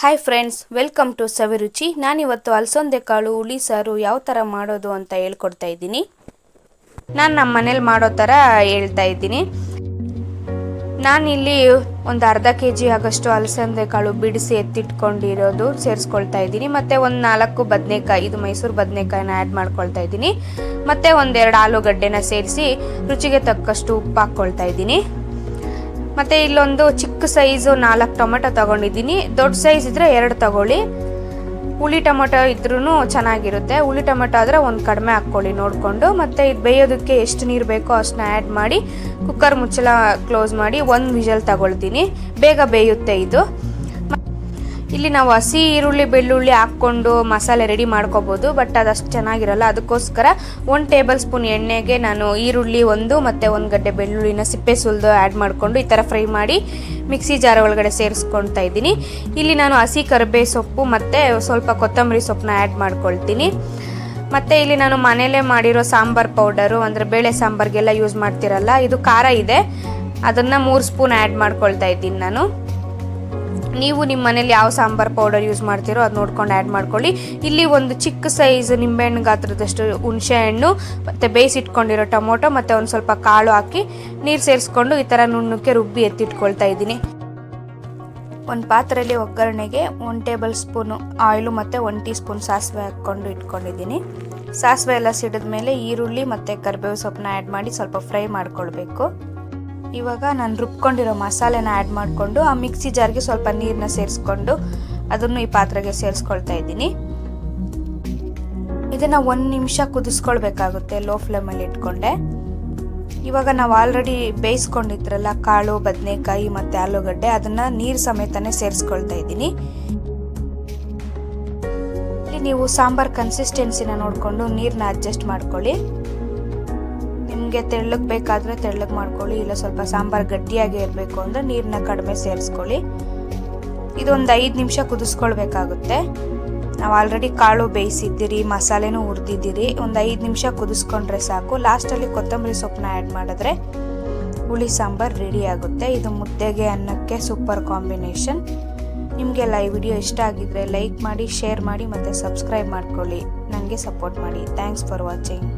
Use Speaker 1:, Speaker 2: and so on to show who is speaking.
Speaker 1: Hi friends welcome to Saviruchi ನಾನಿವತ್ತು ಅಲಸಂದೆ ಕಾಳು ಹುಳಿ ಸಾರು ಯಾವ ಥರ ಮಾಡೋದು ಅಂತ ಹೇಳ್ಕೊಡ್ತಾ ಇದ್ದೀನಿ. ನಾನು ನಮ್ಮ ಮನೇಲಿ ಮಾಡೋ ಥರ ಹೇಳ್ತಾ ಇದ್ದೀನಿ. ನಾನಿಲ್ಲಿ ಒಂದು ಅರ್ಧ ಕೆ ಜಿ ಆಗಷ್ಟು ಅಲಸಂದೆ ಕಾಳು ಬಿಡಿಸಿ ಎತ್ತಿಟ್ಕೊಂಡಿರೋದು ಸೇರಿಸ್ಕೊಳ್ತಾ ಇದ್ದೀನಿ. ಮತ್ತು ಒಂದು ನಾಲ್ಕು ಬದನೆಕಾಯಿ, ಇದು ಮೈಸೂರು ಬದನೆಕಾಯಿನ ಆ್ಯಡ್ ಮಾಡ್ಕೊಳ್ತಾ ಇದ್ದೀನಿ. ಮತ್ತು ಒಂದೆರಡು ಆಲೂಗಡ್ಡೆನ ಸೇರಿಸಿ ರುಚಿಗೆ ತಕ್ಕಷ್ಟು ಉಪ್ಪು ಹಾಕ್ಕೊಳ್ತಾ ಇದ್ದೀನಿ. ಮತ್ತು ಇಲ್ಲೊಂದು ಚಿಕ್ಕ ಸೈಜು ನಾಲ್ಕು ಟೊಮೆಟೊ ತಗೊಂಡಿದ್ದೀನಿ. ದೊಡ್ಡ ಸೈಜ್ ಇದ್ದರೆ ಎರಡು ತಗೊಳ್ಳಿ. ಹುಳಿ ಟೊಮೆಟೊ ಇದ್ರೂ ಚೆನ್ನಾಗಿರುತ್ತೆ. ಹುಳಿ ಟೊಮೆಟೊ ಆದರೆ ಒಂದು ಕಡಿಮೆ ಹಾಕ್ಕೊಳ್ಳಿ ನೋಡಿಕೊಂಡು. ಮತ್ತು ಇದು ಬೇಯೋದಕ್ಕೆ ಎಷ್ಟು ನೀರು ಬೇಕೋ ಅಷ್ಟನ್ನ ಆ್ಯಡ್ ಮಾಡಿ ಕುಕ್ಕರ್ ಮುಚ್ಚಳ ಕ್ಲೋಸ್ ಮಾಡಿ ಒಂದು ವಿಜಲ್ ತಗೊಳ್ತೀನಿ. ಬೇಗ ಬೇಯುತ್ತೆ ಇದು. ಇಲ್ಲಿ ನಾವು ಹಸಿ ಈರುಳ್ಳಿ, ಬೆಳ್ಳುಳ್ಳಿ ಹಾಕ್ಕೊಂಡು ಮಸಾಲೆ ರೆಡಿ ಮಾಡ್ಕೋಬೋದು ಬಟ್ ಅದಷ್ಟು ಚೆನ್ನಾಗಿರಲ್ಲ. ಅದಕ್ಕೋಸ್ಕರ ಒಂದು ಟೇಬಲ್ ಸ್ಪೂನ್ ಎಣ್ಣೆಗೆ ನಾನು ಈರುಳ್ಳಿ ಒಂದು ಮತ್ತು ಒಂದು ಗಡ್ಡೆ ಬೆಳ್ಳುಳ್ಳಿನ ಸಿಪ್ಪೆ ಸುಲಿದು ಆ್ಯಡ್ ಮಾಡಿಕೊಂಡು ಈ ಥರ ಫ್ರೈ ಮಾಡಿ ಮಿಕ್ಸಿ ಜಾರ ಒಳಗಡೆ ಸೇರಿಸ್ಕೊಳ್ತಾ ಇದ್ದೀನಿ. ಇಲ್ಲಿ ನಾನು ಹಸಿ ಕರಿಬೇ ಸೊಪ್ಪು ಮತ್ತು ಸ್ವಲ್ಪ ಕೊತ್ತಂಬರಿ ಸೊಪ್ಪನ್ನ ಆ್ಯಡ್ ಮಾಡ್ಕೊಳ್ತೀನಿ. ಮತ್ತು ಇಲ್ಲಿ ನಾನು ಮನೇಲೇ ಮಾಡಿರೋ ಸಾಂಬಾರ್ ಪೌಡರು ಅಂದರೆ ಬೇಳೆ ಸಾಂಬಾರ್ಗೆಲ್ಲ ಯೂಸ್ ಮಾಡ್ತಿರಲ್ಲ, ಇದು ಖಾರ ಇದೆ. ಅದನ್ನು ಮೂರು ಸ್ಪೂನ್ ಆ್ಯಡ್ ಮಾಡ್ಕೊಳ್ತಾ ಇದ್ದೀನಿ ನಾನು. ನೀವು ನಿಮ್ಮ ಮನೇಲಿ ಯಾವ ಸಾಂಬಾರ್ ಪೌಡರ್ ಯೂಸ್ ಮಾಡ್ತೀರೋ ಅದು ನೋಡ್ಕೊಂಡು ಆ್ಯಡ್ ಮಾಡ್ಕೊಳ್ಳಿ. ಇಲ್ಲಿ ಒಂದು ಚಿಕ್ಕ ಸೈಜ್ ನಿಂಬೆಹಣ್ಣು ಗಾತ್ರದಷ್ಟು ಹುಣಸೆ ಹಣ್ಣು, ಮತ್ತು ಬೇಯಿಸಿಟ್ಕೊಂಡಿರೋ ಟೊಮೊಟೊ, ಮತ್ತು ಒಂದು ಸ್ವಲ್ಪ ಕಾಳು ಹಾಕಿ ನೀರು ಸೇರಿಸ್ಕೊಂಡು ಈ ಥರ ನುಣ್ಣಕ್ಕೆ ರುಬ್ಬಿ ಎತ್ತಿಟ್ಕೊಳ್ತಾ ಇದ್ದೀನಿ. ಒಂದು ಪಾತ್ರೆಯಲ್ಲಿ ಒಗ್ಗರಣೆಗೆ ಒನ್ ಟೇಬಲ್ ಸ್ಪೂನು ಆಯಿಲು ಮತ್ತು ಒಂದು ಟೀ ಸ್ಪೂನ್ ಸಾಸಿವೆ ಹಾಕ್ಕೊಂಡು ಇಟ್ಕೊಂಡಿದ್ದೀನಿ. ಸಾಸಿವೆ ಎಲ್ಲ ಸಿಡಿದ ಮೇಲೆ ಈರುಳ್ಳಿ ಮತ್ತು ಕರಿಬೇವು ಸೊಪ್ಪನ್ನ ಆ್ಯಡ್ ಮಾಡಿ ಸ್ವಲ್ಪ ಫ್ರೈ ಮಾಡ್ಕೊಳ್ಬೇಕು. ಇವಾಗ ನಾನು ರುಬ್ಕೊಂಡಿರೋ ಮಸಾಲೆನ ಆ್ಯಡ್ ಮಾಡಿಕೊಂಡು, ಆ ಮಿಕ್ಸಿ ಜಾರ್ಗೆ ಸ್ವಲ್ಪ ನೀರನ್ನ ಸೇರಿಸ್ಕೊಂಡು, ಅದನ್ನು ಈ ಪಾತ್ರೆಗೆ ಸೇರಿಸ್ಕೊಳ್ತಾ ಇದ್ದೀನಿ. ಇದನ್ನು ಒಂದು ನಿಮಿಷ ಕುದಿಸ್ಕೊಳ್ಬೇಕಾಗುತ್ತೆ ಲೋ ಫ್ಲೇಮಲ್ಲಿ ಇಟ್ಕೊಂಡೆ. ಇವಾಗ ನಾವು ಆಲ್ರೆಡಿ ಬೇಯಿಸ್ಕೊಂಡಿದ್ರಲ್ಲ, ಕಾಳು, ಬದನೆಕಾಯಿ ಮತ್ತು ಆಲೂಗಡ್ಡೆ, ಅದನ್ನು ನೀರು ಸಮೇತನೇ ಸೇರಿಸ್ಕೊಳ್ತಾ ಇದ್ದೀನಿ. ಇಲ್ಲಿ ನೀವು ಸಾಂಬಾರ್ ಕನ್ಸಿಸ್ಟೆನ್ಸಿನ ನೋಡಿಕೊಂಡು ನೀರನ್ನ ಅಡ್ಜಸ್ಟ್ ಮಾಡ್ಕೊಳ್ಳಿ. ನಿಮಗೆ ತೆಳ್ಳಗೆ ಬೇಕಾದರೆ ತೆಳ್ಳಗೆ ಮಾಡ್ಕೊಳ್ಳಿ, ಇಲ್ಲ ಸ್ವಲ್ಪ ಸಾಂಬಾರು ಗಟ್ಟಿಯಾಗಿ ಇರಬೇಕು ಅಂದರೆ ನೀರನ್ನ ಕಡಿಮೆ ಸೇರಿಸ್ಕೊಳ್ಳಿ. ಇದೊಂದು ಐದು ನಿಮಿಷ ಕುದಿಸ್ಕೊಳ್ಬೇಕಾಗುತ್ತೆ. ನಾವು ಆಲ್ರೆಡಿ ಕಾಳು ಬೇಯಿಸಿದ್ದೀರಿ, ಮಸಾಲೆನೂ ಹುರಿದಿದ್ದೀರಿ. ಒಂದು ಐದು ನಿಮಿಷ ಕುದಿಸ್ಕೊಂಡ್ರೆ ಸಾಕು. ಲಾಸ್ಟಲ್ಲಿ ಕೊತ್ತಂಬರಿ ಸೊಪ್ಪನ್ನ ಆ್ಯಡ್ ಮಾಡಿದ್ರೆ ಹುಳಿ ಸಾಂಬಾರು ರೆಡಿ ಆಗುತ್ತೆ. ಇದು ಮುದ್ದೆಗೆ, ಅನ್ನಕ್ಕೆ ಸೂಪರ್ ಕಾಂಬಿನೇಷನ್ ನಿಮಗೆ ಲೈವ್ ವಿಡಿಯೋ ಇಷ್ಟ ಆಗಿದ್ರೆ ಲೈಕ್ ಮಾಡಿ ಶೇರ್ ಮಾಡಿ ಮತ್ತು ಸಬ್ಸ್ಕ್ರೈಬ್ ಮಾಡ್ಕೊಳ್ಳಿ. ನನಗೆ ಸಪೋರ್ಟ್ ಮಾಡಿ. Thanks for watching